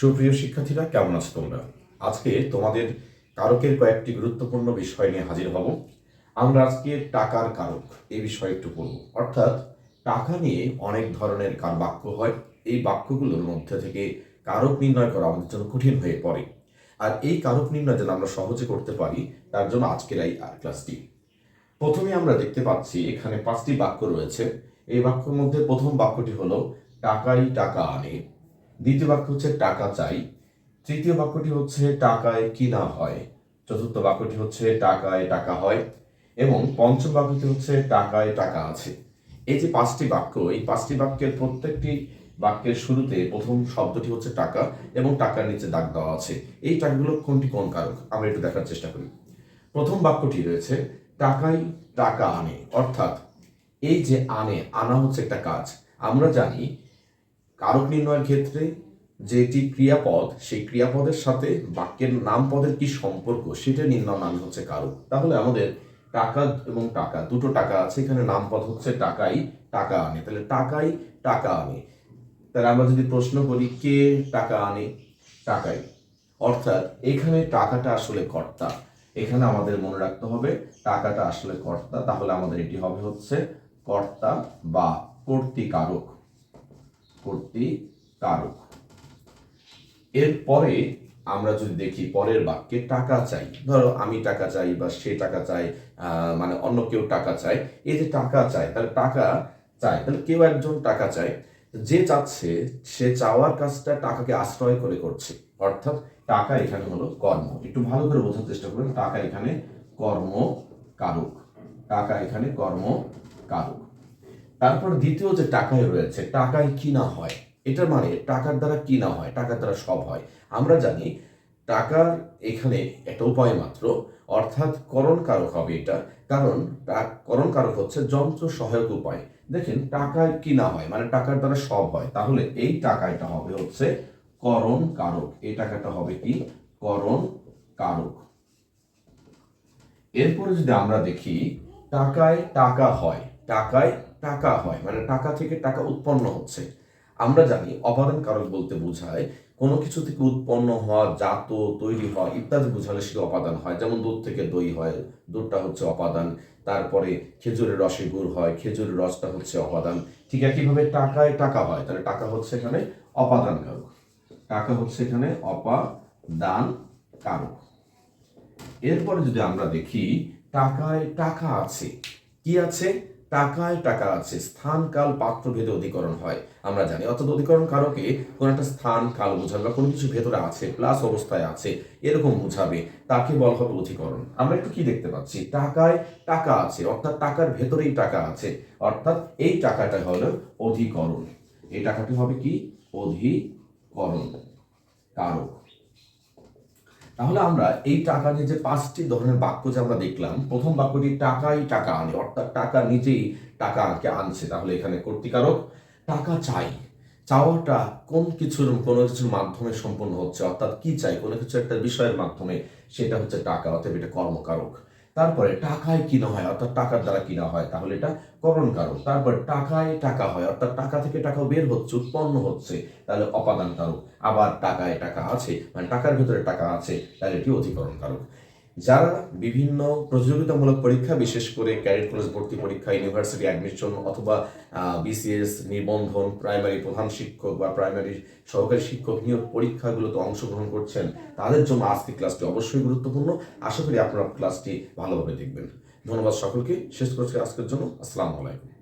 সুপ্রিয় শিক্ষার্থীরা, কেমন আছো তোমরা? আজকে তোমাদের কারকের কয়েকটি গুরুত্বপূর্ণ বিষয় নিয়ে হাজির হব। আমরা আজকে টাকার কারক এই বিষয়ে একটু পড়ব অর্থাৎ, টাকা নিয়ে অনেক ধরনের কার বাক্য হয়। এই বাক্যগুলোর মধ্যে থেকে কারক নির্ণয় করা আমাদের জন্য কঠিন হয়ে পড়ে। আর এই কারক নির্ণয় যেন আমরা সহজে করতে পারি, তার জন্য আজকের এই আর ক্লাসটি। প্রথমে আমরা দেখতে পাচ্ছি, এখানে পাঁচটি বাক্য রয়েছে। এই বাক্যের মধ্যে প্রথম বাক্যটি হলো, টাকাই টাকা আনে। দ্বিতীয় বাক্য হচ্ছে টাকা চাই। তৃতীয় বাক্যটি হচ্ছে টাকায় কিনা হয়। চতুর্থ বাক্যটি হচ্ছে টাকায় টাকা হয় এবং পঞ্চম বাক্যটি হচ্ছে টাকায় টাকা আছে। এই যে পাঁচটি বাক্য, এই পাঁচটি বাক্যের প্রত্যেকটি বাক্যের শুরুতে প্রথম শব্দটি হচ্ছে টাকা এবং টাকার নিচে দাগ দেওয়া আছে। এই টাকাগুলো কোনটি, কোন কারক? আমরা একটু দেখার চেষ্টা করি। প্রথম বাক্যটি রয়েছে, টাকাই টাকা আনে। অর্থাৎ এই যে আনে, আনা হচ্ছে একটা কাজ। আমরা জানি কারক নির্ণয়ের ক্ষেত্রে যেটি ক্রিয়াপদ, সেই ক্রিয়াপদের সাথে বাক্যের নাম পদের কি সম্পর্ক, সেটা নির্ণয় নাম হচ্ছে কারক। তাহলে আমাদের টাকা এবং টাকা, দুটো টাকা আছে, এখানে নাম পদ হচ্ছে টাকাই, টাকা আনে। তাহলে টাকাই, টাকা আনে। তাহলে আমরা যদি প্রশ্ন করি, কে টাকা আনে? টাকাই। অর্থাৎ এখানে টাকাটা আসলে কর্তা। এখানে আমাদের মনে রাখতে হবে, টাকাটা আসলে কর্তা। তাহলে আমাদের এটি হবে হচ্ছে কর্তা বা কর্তৃকারক। কর্তৃকারক এরপরে আমরা যদি দেখি পরের বাক্যে টাকা চাই। ধরো আমি টাকা চাই বা সে টাকা চাই মানে অন্য কেউ টাকা চায়। এই যে টাকা চায়, তাহলে টাকা চায়, তাহলে কেউ একজন টাকা চায়। যে চাচ্ছে, সে চাওয়ার কাজটা টাকাকে আশ্রয় করে করছে। অর্থাৎ টাকা এখানে হলো কর্ম। একটু ভালো করে বোঝার চেষ্টা করবেন টাকা এখানে কর্ম কারক টাকা এখানে কর্ম কারক তারপর দ্বিতীয় যে টাকায় রয়েছে, টাকায় কিনা হয়, এটার মানে টাকার দ্বারা কিনা হয়, টাকার দ্বারা সব হয়। আমরা জানি টাকার এখানে একটা উপায় মাত্র, অর্থাৎ করণ কারক হবে এটা। কারণ করণ কারক হচ্ছে যন্ত্র সহায়ক উপায়। দেখেন, টাকায় কিনা হয় মানে টাকার দ্বারা সব হয়। তাহলে এই টাকাটা হবে হচ্ছে করণ কারক। এই টাকাটা হবে কি? করণ কারক। এরপরে যদি আমরা দেখি, টাকায় টাকা হয়, টাকায় টাকা হয় মানে টাকা থেকে টাকা উৎপন্ন হচ্ছে। আমরা জানি অপাদান কারক বলতে বোঝায় কোনো কিছু থেকে উৎপন্ন হওয়া, জাত, তৈরি হওয়া ইত্যাদি বোঝালে সেটা অপাদান হয়। যেমন দুধ থেকে দই হয়, দুধটা হচ্ছে অপাদান। তারপরে খেজুরের রসে গুড় হয়, খেজুরের রসটা হচ্ছে অপাদান। ঠিক একইভাবে টাকায় টাকা হয়, তাহলে টাকা হচ্ছে এখানে অপাদান কারক টাকা হচ্ছে এখানে অপাদান কারক এরপরে যদি আমরা দেখি, টাকায় টাকা আছে। কি আছে? টাকায় টাকা আছে, স্থান, কাল, পাত্র ভেদে অধিকরণ হয়। আমরা জানি অর্থাৎ অধিকরণ কারকে কোন একটা স্থান, কাল বোঝাবে বা কোনো কিছু ভেতরে আছে প্লাস অবস্থায় আছে, এরকম বোঝাবে, তাকে বলা হবে অধিকরণ। আমরা একটু কি দেখতে পাচ্ছি? টাকায় টাকা আছে, অর্থাৎ টাকার ভেতরেই টাকা আছে, অর্থাৎ এই টাকাটা হলো অধিকরণ। এই টাকাটি হবে কি? অধিকরণ। কারক। তাহলে আমরা এই টাকা নিয়ে যে পাঁচটি ধরনের বাক্য যে আমরা দেখলাম, প্রথম বাক্যটি টাকাই টাকা আনে অর্থাৎ টাকা নিজেই টাকা টাকাকে আনছে, তাহলে এখানে কর্তিকারক টাকা চাই। চাওয়াটা কোন কিছুর, কোনো কিছুর মাধ্যমে সম্পন্ন হচ্ছে, অর্থাৎ কি চাই? কোনো কিছু একটা বিষয়ের মাধ্যমে, সেটা হচ্ছে টাকা অর্থাৎ এটা কর্মকারক। তারপরে টাকায় কিনা হয়, অর্থাৎ টাকার দ্বারা কিনা হয়, তাহলে এটা করণ করণকারক তারপর টাকায় টাকা হয়, অর্থাৎ টাকা থেকে টাকা বের হচ্ছে, উৎপন্ন হচ্ছে, তাহলে অপাদান কারক আবার টাকায় টাকা আছে মানে টাকার ভিতরে টাকা আছে, তাহলে এটি অধিকরণ কারক যারা বিভিন্ন প্রতিযোগিতামূলক পরীক্ষা, বিশেষ করে ক্যাডেট কলেজ ভর্তি পরীক্ষা, ইউনিভার্সিটি অ্যাডমিশন অথবা বিসিএস নিবন্ধন প্রাইমারি প্রধান শিক্ষক বা প্রাইমারি সহকারী শিক্ষক নিয়োগ পরীক্ষাগুলোতে অংশগ্রহণ করছেন, তাদের জন্য আজকে ক্লাসটি অবশ্যই গুরুত্বপূর্ণ। আশা করি আপনারা ক্লাসটি ভালোভাবে দেখবেন। ধন্যবাদ সকলকে। শেষ করছি আজকের জন্য। আসসালামু আলাইকুম।